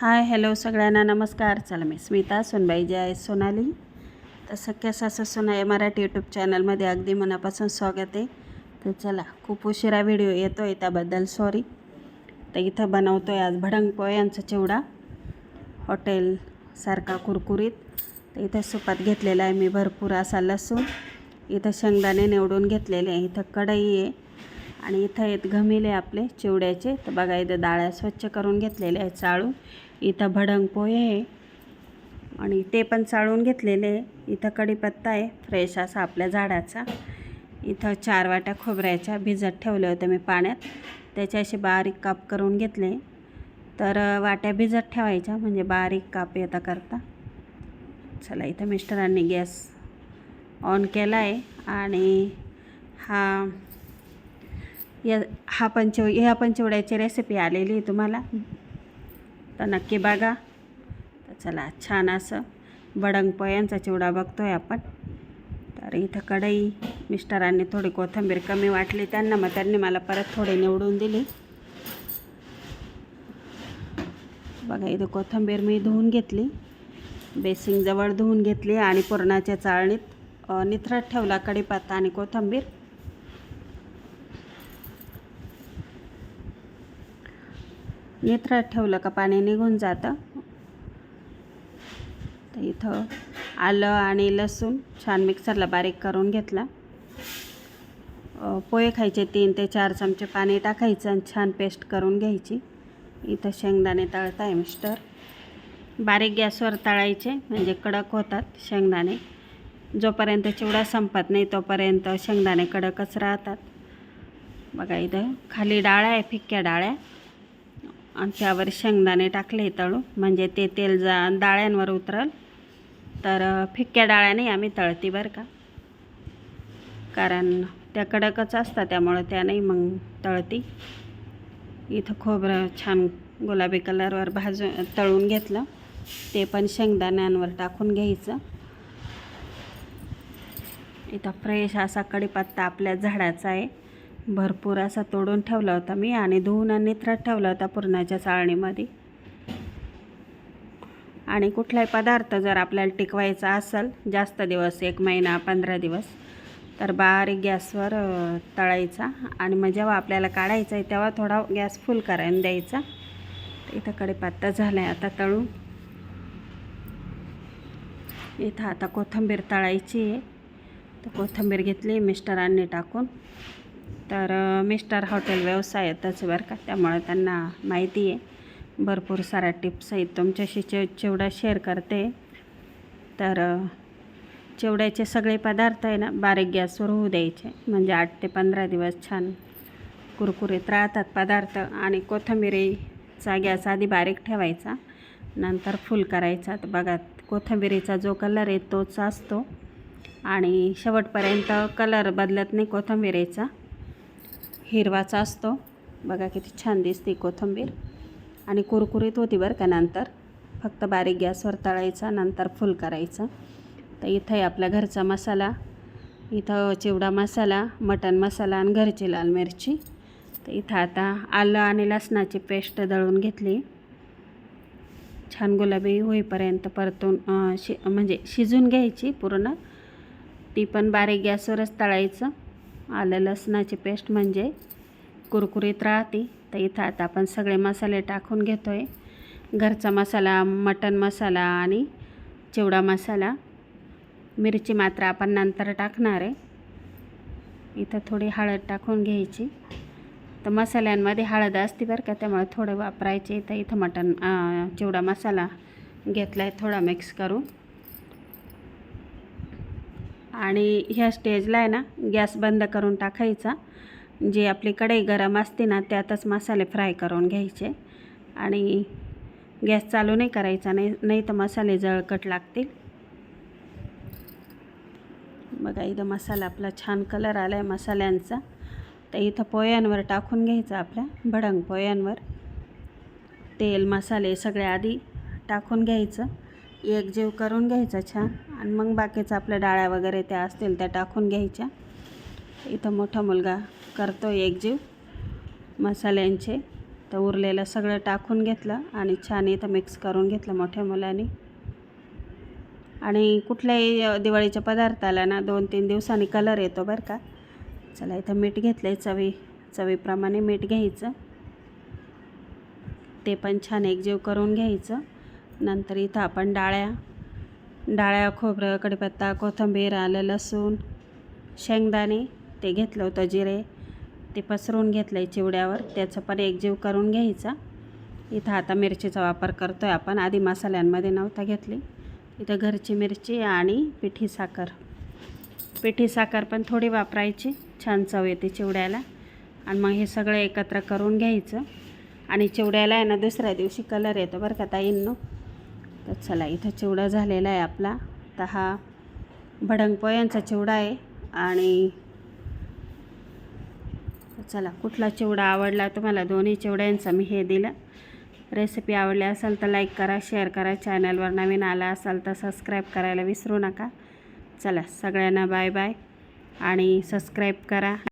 Hi hello सगळ्यांना नमस्कार. चला मी स्मिता सोनबाई जय आहे सोनाली. तर सख्या सासू सोना या मराठी यूट्यूब चॅनलमध्ये अगदी मनापासून स्वागत आहे. तर चला खूप उशिरा व्हिडिओ येतो आहे त्याबद्दल सॉरी तर इथं बनवतो आहे आज भडंग पोयांचा चिवडा. हॉटेलसारखा कुरकुरीत. तर इथं सुपात घेतलेला आहे मी भरपूर असा लसूण. इथं शेंगदाणे निवडून घेतलेले आहे. इथं कढई आहे. आणि इथं आहेत घमिले आपले चिवड्याचे. तर बघा इथं डाळ्या स्वच्छ करून घेतलेले आहेत चाळून. इथं भडंग पोहे आहे. आणि ते पण चाळून घेतलेले इथं कढीपत्ता आहे फ्रेश असा आपल्या झाडाचा. इथं चार वाट्या खोबऱ्याच्या भिजत ठेवल्या होत्या मी पाण्यात. त्याचे असे बारीक काप करून घेतले. तर वाट्या भिजत ठेवायच्या म्हणजे बारीक काप येता करता. चला इथं मिस्टरांनी गॅस ऑन केला आहे. आणि हा या हा पंचव ह्या पंचवड्याची रेसिपी आलेली आहे तुम्हाला. तर नक्की बघा. तर चला छान असं बडंग पोयांचा चिवडा बघतो आहे आपण. तर इथं कढई मिस्टरांनी थोडी कोथिंबीर कमी वाटली त्यांना मग त्यांनी मला परत थोडी निवडून दिली. बघा इथं कोथिंबीर मी धुवून घेतली बेसिंगजवळ धुवून घेतली आणि पुरणाच्या चाळणीत निथरत ठेवला कढीपत्ता आणि कोथिंबीर. निथरट ठेवलं का पाणी निघून जातं. तर इथं आलं आणि लसूण छान मिक्सरला बारीक करून घेतला. पोहे खायचे तीन ते चार चमचे पाणी टाकायचं आणि छान पेस्ट करून घ्यायची. इथं शेंगदाणे तळत आहे मिस्टर. बारीक गॅसवर तळायचे म्हणजे कडक होतात शेंगदाणे. जोपर्यंत चिवडा संपत नाही तोपर्यंत शेंगदाणे कडकच राहतात. बघा इथं खाली डाळ्या आहे फिक्क्या डाळ्या. आणि त्यावर शेंगदाणे टाकले तळू म्हणजे ते तेल जा डाळ्यांवर उतरल. तर अ, फिक्क्या डाळ्याने आम्ही तळती बरं का. कारण त्या कडकच असतात त्यामुळं त्या नाही मग तळती. इथं खोबरं छान गुलाबी कलरवर भाजून तळून घेतलं. ते पण शेंगदाण्यांवर टाकून घ्यायचं. इथं फ्रेश असा कडीपत्ता आपल्या झाडाचा आहे. भरपूर असा तोडून ठेवला होता मी आणि धुवून आणि निथरट ठेवला होता पुरणाच्या चाळणीमध्ये. आणि कुठलाही पदार्थ जर आपल्याला टिकवायचा असेल जास्त दिवस एक महिना पंधरा दिवस तर बारीक गॅसवर तळायचा. आणि मग जेव्हा आपल्याला काढायचा आहे तेव्हा थोडा गॅस फुल करायला द्यायचा. इथं कडेपत्ता झाला आहे आता तळून. इथं आता कोथिंबीर तळायची आहे. तर कोथिंबीर घेतली मिस्टरांनी टाकून. तर मिस्टर हॉटेल व्यवसायातच बरं का. त्यामुळे त्यांना माहिती आहे. भरपूर साऱ्या टिप्स आहेत. तुमच्याशी चे चिवडा शेअर करते तर चिवड्याचे सगळे पदार्थ आहे ना बारीक गॅसवर होऊ द्यायचे. म्हणजे आठ ते पंधरा दिवस छान कुरकुरीत राहतात पदार्थ आणि कोथंबिरीचा गॅस आधी बारीक ठेवायचा नंतर फुल करायचा. तर बघा कोथिंबिरीचा जो कलर आहे तोच असतो. आणि शेवटपर्यंत कलर बदलत नाही कोथिंबिरीचा. हिरवाचा असतो. बघा किती छान दिसते कोथिंबीर. आणि कुरकुरीत होती बरं का नंतर. फक्त बारीक गॅसवर तळायचा नंतर फुल करायचं. तर इथं आहे आपला घरचा मसाला. इथं चिवडा मसाला मटण मसाला आणि घरची लाल मिरची. तर इथं आता आलं आणि लसणाची पेस्ट दळून घेतली. छान गुलाबी होईपर्यंत परतून शि म्हणजे शिजून घ्यायची पूर्ण. ती पण बारीक गॅसवरच तळायचं. आलं लसणाची पेस्ट म्हणजे कुरकुरीत राहते. तर इथं आता आपण सगळे मसाले टाकून घेतो आहे घरचा मसाला मटण मसाला आणि चिवडा मसाला. मिरची मात्र आपण नंतर टाकणार आहे. इथं थोडी हळद टाकून घ्यायची. तर मसाल्यांमध्ये हळद असते बरं का त्यामुळे थोडं वापरायचे. तर इथं मटण चिवडा मसाला घेतला आहे थोडा मिक्स करून. आणि ह्या स्टेजला आहे ना गॅस बंद करून टाकायचा. जी आपली कढई गरम असते ना त्यातच मसाले फ्राय करून घ्यायचे. आणि गॅस चालू नाही करायचा नाही नाही तर मसाले जळकट लागतील. बघा इथं मसाला आपला छान कलर आला आहे मसाल्यांचा. तर इथं पोह्यांवर टाकून घ्यायचा आपल्या भडंग पोह्यांवर. तेल मसाले सगळे आधी टाकून घ्यायचं. एकजीव करून घ्यायचा छान. आणि मग बाकीचं आपल्या डाळ्या वगैरे त्या असतील त्या टाकून घ्यायच्या. इथं मोठा मुलगा करतो एकजीव मसाल्यांचे. तर उरलेलं सगळं टाकून घेतलं आणि छान इथं मिक्स करून घेतलं मोठ्या मुलाने. आणि कुठल्याही दिवाळीच्या पदार्थाला ना दोन तीन दिवसांनी कलर येतो बरं का. चला इथं मीठ घेतलं आहे चवी चवीप्रमाणे मीठ घ्यायचं. ते पण छान एकजीव करून घ्यायचं. नंतर इथं आपण डाळ्या डाळ्या खोबरं कढीपत्ता कोथिंबीर आलं लसूण शेंगदाणे ते घेतलं होतं जिरे. ते पसरून घेतलं आहे चिवड्यावर. त्याचं पण एकजीव करून घ्यायचा. इथं आता मिरचीचा वापर करतो आहे आपण. आधी मसाल्यांमध्ये नव्हता घेतली. इथं घरची मिरची आणि पिठी साखर. पिठी साखर पण थोडी वापरायची. छान चव येते चिवड्याला. आणि मग हे सगळं एकत्र करून घ्यायचं. आणि चिवड्याला आहे ना दुसऱ्या दिवशी कलर येतो बरं का ताईंनो? तर चला इथं चिवडा झालेला आहे आपला. तर हा भडंगपोयांचा चिवडा आहे आणि चला कुठला चिवडा आवडला तुम्हाला? दोन्ही चिवड्यांचा मी हे दिलं. रेसिपी आवडली असेल तर लाईक करा शेअर करा. चॅनलवर नवीन आला असाल तर सबस्क्राईब करायला विसरू नका. चला सगळ्यांना बाय बाय आणि सबस्क्राईब करा.